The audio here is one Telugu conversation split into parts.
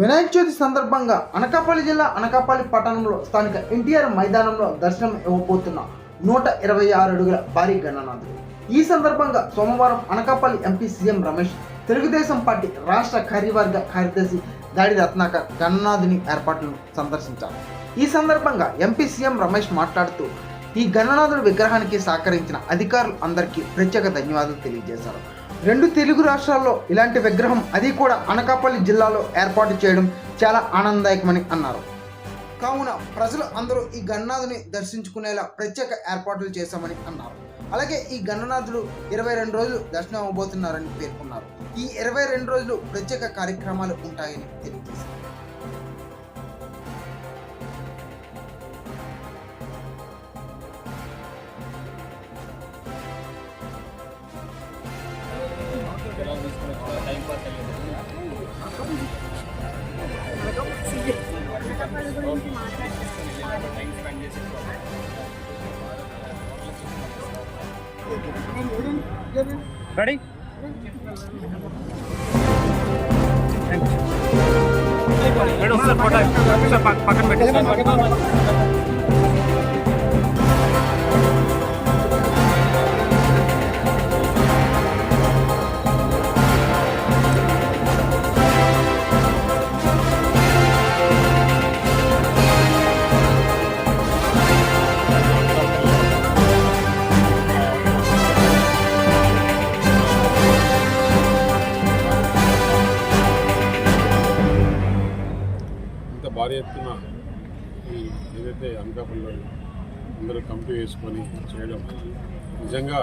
వినాయక చవితి సందర్భంగా అనకాపల్లి జిల్లా అనకాపల్లి పట్టణంలో స్థానిక ఎన్టీఆర్ మైదానంలో దర్శనం ఇవ్వబోతున్న నూట ఇరవై ఆరు అడుగుల భారీ గణనాథుడు ఈ సందర్భంగా సోమవారం Anakapalli MP CM Ramesh Telugu Desam party రాష్ట్ర కార్యవర్గ కార్యదర్శి దాడి రత్నాకర్ గణనాథుని ఏర్పాట్లను సందర్శించారు. ఈ సందర్భంగా ఎంపీ సీఎం రమేష్ మాట్లాడుతూ ఈ గణనాథుడు విగ్రహానికి సహకరించిన అధికారులు అందరికీ ప్రత్యేక ధన్యవాదాలు తెలియజేశారు. రెండు తెలుగు రాష్ట్రాల్లో ఇలాంటి విగ్రహం అది కూడా అనకాపల్లి జిల్లాలో ఏర్పాటు చేయడం చాలా ఆనందదాయకమని అన్నారు. కావున ప్రజలు అందరూ ఈ గణనాథుని దర్శించుకునేలా ప్రత్యేక ఏర్పాట్లు చేశామని అన్నారు. అలాగే ఈ గణనాథులు ఇరవై రెండు రోజులు దర్శనం అవ్వబోతున్నారని పేర్కొన్నారు. ఈ ఇరవై రెండు రోజులు ప్రత్యేక కార్యక్రమాలు ఉంటాయని తెలియజేశారు. ready madam sir photo sir పక్క- పక్కన పెట్టి ఈ ఏదైతే అనకాపల్లిలో అందరూ కమిటీ వేసుకొని చేయడం నిజంగా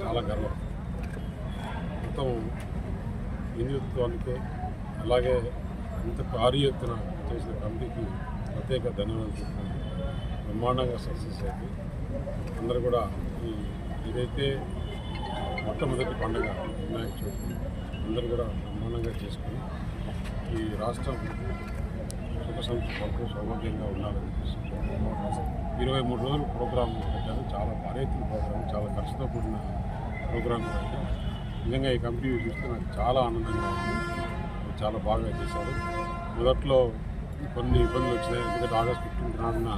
చాలా గర్వం. మొత్తం హిందుత్వానికి అలాగే ఇంత భారీ ఎత్తున చేసిన కమిటీకి ప్రత్యేక ధన్యవాదాలు చెప్తున్నాను. బ్రహ్మాండంగా సక్సెస్ అయింది. అందరూ కూడా ఈ ఏదైతే మొట్టమొదటి పండుగ వినాయక చవితి అందరూ కూడా బ్రహ్మాండంగా చేసుకుని ఈ రాష్ట్రం సుఖ సంతోషాలతో సౌభాగ్యంగా ఉండాలని ఇరవై మూడు రోజులు ప్రోగ్రాం పెట్టారు. చాలా భారీ ఎత్తున ప్రోగ్రాం చాలా ఖర్చుతో కూడిన ప్రోగ్రాం నిజంగా ఈ కంపెనీ చూస్తే నాకు చాలా ఆనందంగా ఉంది. చాలా బాగా చేశారు. మొదట్లో కొన్ని ఇబ్బందులు వచ్చినాయి. ఎందుకంటే ఆగస్ట్ ఫిఫ్టీన్త్ నాడున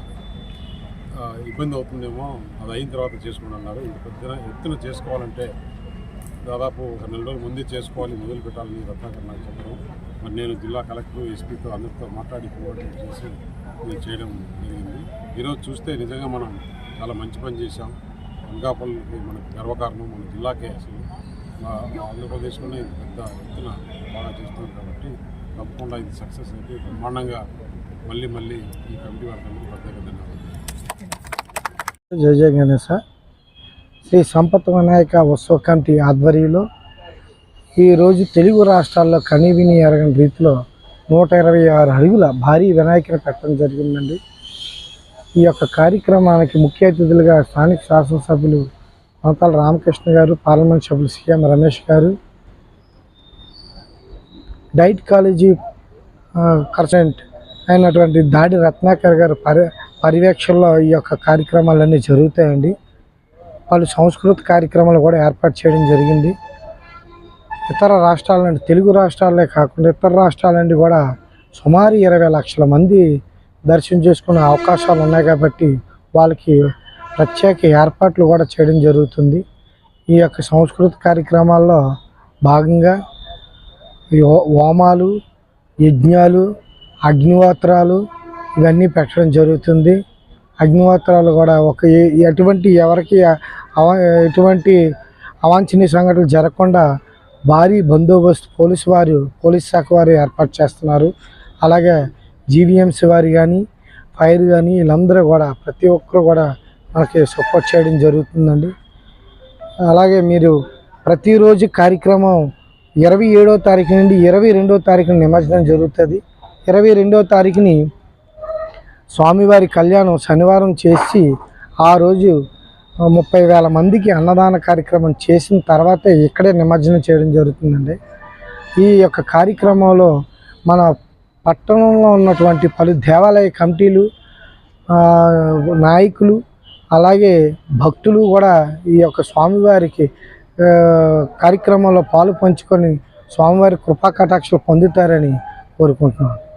ఇబ్బంది అవుతుందేమో అది అయిన తర్వాత చేసుకుని అన్నారు ఇంత పెద్ద ఎత్తున చేసుకోవాలంటే దాదాపు ఒక నెల రోజుల ముందే చేసుకోవాలి మొదలు పెట్టాలని రత్నాకర్ నాకు చెప్పడం మరి నేను జిల్లా కలెక్టర్ ఎస్పీతో అందరితో మాట్లాడి కోఆర్డినేట్ చేసి నేను చేయడం జరిగింది. ఈరోజు చూస్తే నిజంగా మనం చాలా మంచి పని చేశాం. అనకాపల్లికి మనకు గర్వకారణం మన జిల్లాకే అసలు. మా ఆంధ్రప్రదేశ్లోనే ఇంత పెద్ద ఎత్తున బాగా చేస్తున్నాం కాబట్టి తప్పకుండా ఇది సక్సెస్ అయితే బ్రహ్మాండంగా మళ్ళీ మళ్ళీ ఈ కమిటీ వారికి ప్రత్యేక ధన్యవాదాలు. జయ జయ గణేశ శ్రీ సంపత్ వినాయక ఉత్సవ కమిటీ ఆధ్వర్యంలో ఈరోజు తెలుగు రాష్ట్రాల్లో కనీవిని ఎరగని రీతిలో నూట ఇరవై ఆరు అడుగుల భారీ వినాయకుని పెట్టడం జరిగిందండి. ఈ యొక్క కార్యక్రమానికి ముఖ్య అతిథులుగా స్థానిక శాసనసభ్యులు కొనతాల రామకృష్ణ గారు పార్లమెంట్ సభ్యులు సీఎం రమేష్ గారు డైట్ కాలేజీ కర్సెంట్ అయినటువంటి దాడి రత్నాకర్ గారు పరి పర్యవేక్షణలో ఈ యొక్క కార్యక్రమాలన్నీ జరుగుతాయండి. పలు సంస్కృతి కార్యక్రమాలు కూడా ఏర్పాటు చేయడం జరిగింది. ఇతర రాష్ట్రాల నుండి తెలుగు రాష్ట్రాలే కాకుండా ఇతర రాష్ట్రాల నుండి కూడా సుమారు ఇరవై లక్షల మంది దర్శనం చేసుకునే అవకాశాలు ఉన్నాయి కాబట్టి వాళ్ళకి ప్రత్యేక ఏర్పాట్లు కూడా చేయడం జరుగుతుంది. ఈ యొక్క సాంస్కృతిక కార్యక్రమాల్లో భాగంగా హోమాలు యజ్ఞాలు అగ్నిహోత్రాలు ఇవన్నీ పెట్టడం జరుగుతుంది. అగ్నిహోత్రాలు కూడా ఒక ఏ- ఎటువంటి ఎవరికి ఎటువంటి అవాంఛనీయ సంఘటనలు జరగకుండా భారీ బందోబస్తు పోలీసు వారు పోలీస్ శాఖ వారు ఏర్పాటు చేస్తున్నారు. అలాగే జీవీఎంసీ వారు కానీ ఫైర్ కానీ వీళ్ళందరూ కూడా ప్రతి ఒక్కరు కూడా మనకి సపోర్ట్ చేయడం జరుగుతుందండి. అలాగే మీరు ప్రతిరోజు కార్యక్రమం ఇరవై ఏడో తారీఖు నుండి ఇరవై రెండో తారీఖున నిమజ్జనం జరుగుతుంది. ఇరవై రెండో తారీఖుని స్వామివారి కళ్యాణం శనివారం చేసి ఆ రోజు ముప్పై వేల మందికి అన్నదాన కార్యక్రమం చేసిన తర్వాతే ఇక్కడే నిమజ్జనం చేయడం జరుగుతుందండి. ఈ యొక్క కార్యక్రమంలో మన పట్టణంలో ఉన్నటువంటి పలు దేవాలయ కమిటీలు నాయకులు అలాగే భక్తులు కూడా ఈ యొక్క స్వామివారికి కార్యక్రమంలో పాలు పంచుకొని స్వామివారి కృపా కటాక్షలు పొందుతారని కోరుకుంటున్నాను